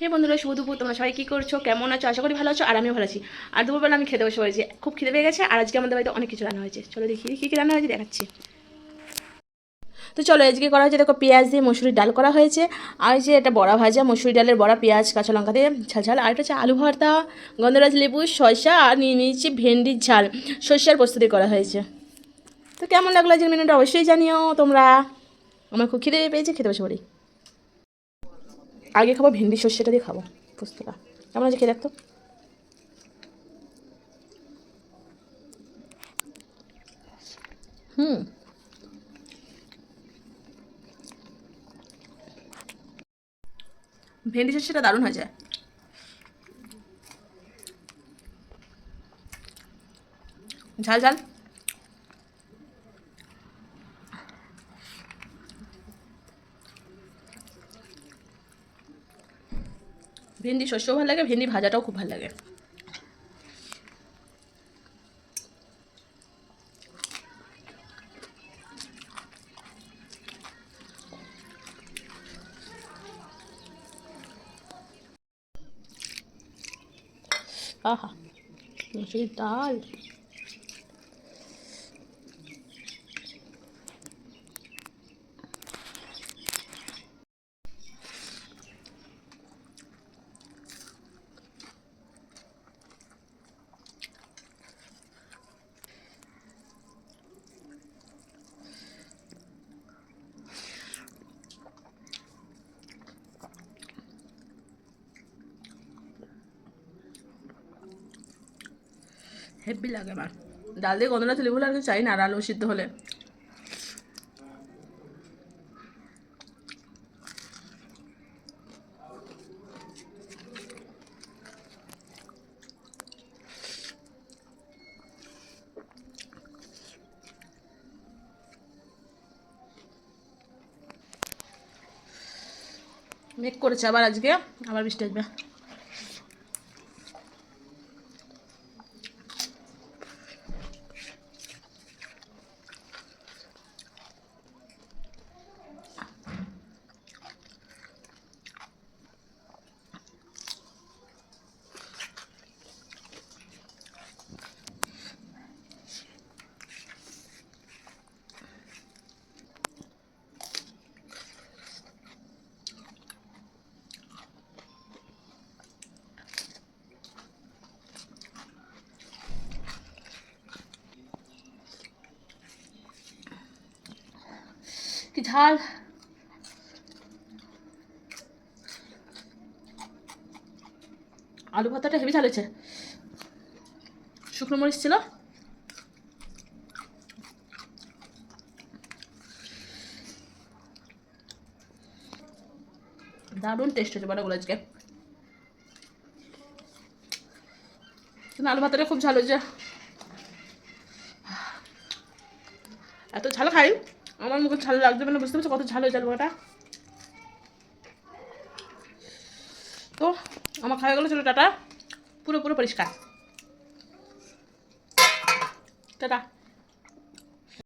হে বন্ধুরা, শুভ দুপুর। তোমরা সবাই কী করছ? কেমন আছো? আশা করি ভালো আছো, আর আমিও ভালো আছি। আর দুপুরবেলা আমি খেতে বসে পড়েছি। খুব খিদে পেয়ে গেছে, আর আজকে আমাদের বাড়িতে অনেক কিছু রান্না হয়েছে। চলো দেখি, কী কী রান্না হয়েছে, দেখাচ্ছি। তো চলো, আজকে করা হয়েছে, দেখো, পেঁয়াজ দিয়ে মসুরির ডাল করা হয়েছে। আর যে এটা বড়া ভাজা মসুরি ডালের বড়া, পেঁয়াজ, কাঁচা লঙ্কা দিয়ে ঝাল ঝাল। আর এটা হচ্ছে আলু ভর্তা, গন্ধরাজ লেবু, শসা, আর নিয়ে নিয়েছি ভেন্ডির ঝাল। সর্ষের প্রস্তুতি করা হয়েছে। তো কেমন লাগল আজকের মেনুটা অবশ্যই জানিও তোমরা। আমার খুব খিদে পেয়েছে, খেতে বসে পড়ি। আগে খাব, ভেন্ডি, সর্ষেটা দিয়ে খাব, পোস্তটা। কেমন আছে খেয়ে দেখতো হুম। ভেন্ডি, সর্ষেটা দারুণ হয়ে যায় ঝাল ঝাল। ভেন্ডি শস্যও ভালো লাগে ভেন্ডি ভাজাটাও খুব ভালো লাগে। আহা মুসুরির ডাল। হেভি লাগে আমার। ডাল দিয়ে গন্ধটা তুলে বলে আর চাই না, আর আলু সিদ্ধ হলে। মেঘ করেছে আবার আজকে, আবার বৃষ্টি আসবে। কি ঝাল। আলু ভর্তাটা হেভি ঝাল হয়েছে। শুকনো মরিচ ছিল। দারুণ টেস্ট হয়েছে বড়গুলো আজকে। আলু ভাতটা খুব ঝাল হয়েছে। এত ঝাল খাই। আমার মুখে ঝাল লাগবে না, বুঝতে পারছ? কত ঝাল হয়ে যাবে ওটা। তো, আমার খাওয়া গেলো, চলো টাটা। পুরো পুরো পরিষ্কার। টাটা।